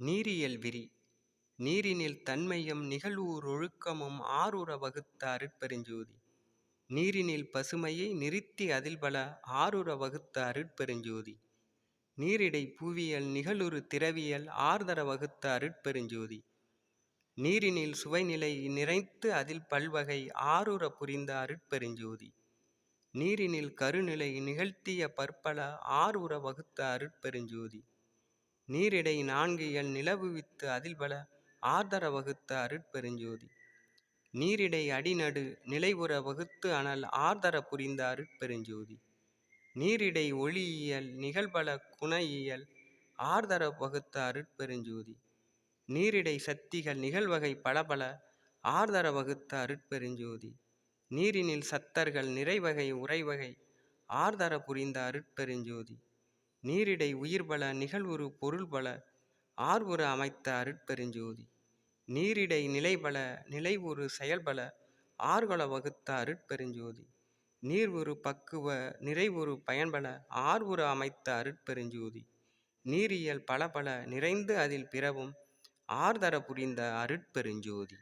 நீரியல் விரி. நீரினில் தன்மையும் நிகழ்வூர் ஒழுக்கமும் ஆருற வகுத்த அருட்பெருஞ்சோதி நீரினில் பசுமையை நிறுத்தி அதில் பல ஆருற வகுத்த அருட்பெருஞ்சோதி நீரிடை பூவியல் நிகழுறு திரவியல் ஆர்தர வகுத்த அருட்பெருஞ்சோதி நீரினில் சுவைநிலை நிறைத்து அதில் பல்வகை ஆறுற புரிந்த அருட்பெருஞ்சோதி நீரினில் கருநிலை நிகழ்த்திய பற்பல ஆறுற வகுத்த அருட்பெருஞ்சோதி நீரிடை நான்கு இயல் நிலவு வித்து அதில் அதில்பல ஆர்தர வகுத்த அருட்பெருஞ்சோதி. நீரிடை அடிநடு நிலைவுற வகுத்து அனல் ஆர்தர புரிந்த அருட்பெருஞ்சோதி. நீரிடை ஒளியியல் நிகழ்பல குணையியல் ஆர்தர வகுத்த அருட்பெருஞ்சோதி. நீரிடை சக்திகள் நிகழ்வகை பலபல ஆர்தர வகுத்த அருட்பெருஞ்சோதி. நீரினில் சத்தர்கள் நிறைவகை உறைவகை ஆர்தர புரிந்த அருட்பெருஞ்சோதி. நீரிடை உயிர்பல நிகழ்வுறு பொருள்பல ஆர்வுற அமைத்த அருட்பெருஞ்சோதி நீரிடை நிலைபல நிலைவுறு செயல்பல ஆர்கொல வகுத்த அருட்பெருஞ்சோதி நீர்வுறு பக்குவ நிறைவுறு பயன்பல ஆர்வுற அமைத்த அருட்பெருஞ்சோதி நீரியல் பலபல நிறைந்து அதில் பிறவும் ஆர்தர புரிந்த அருட்பெருஞ்சோதி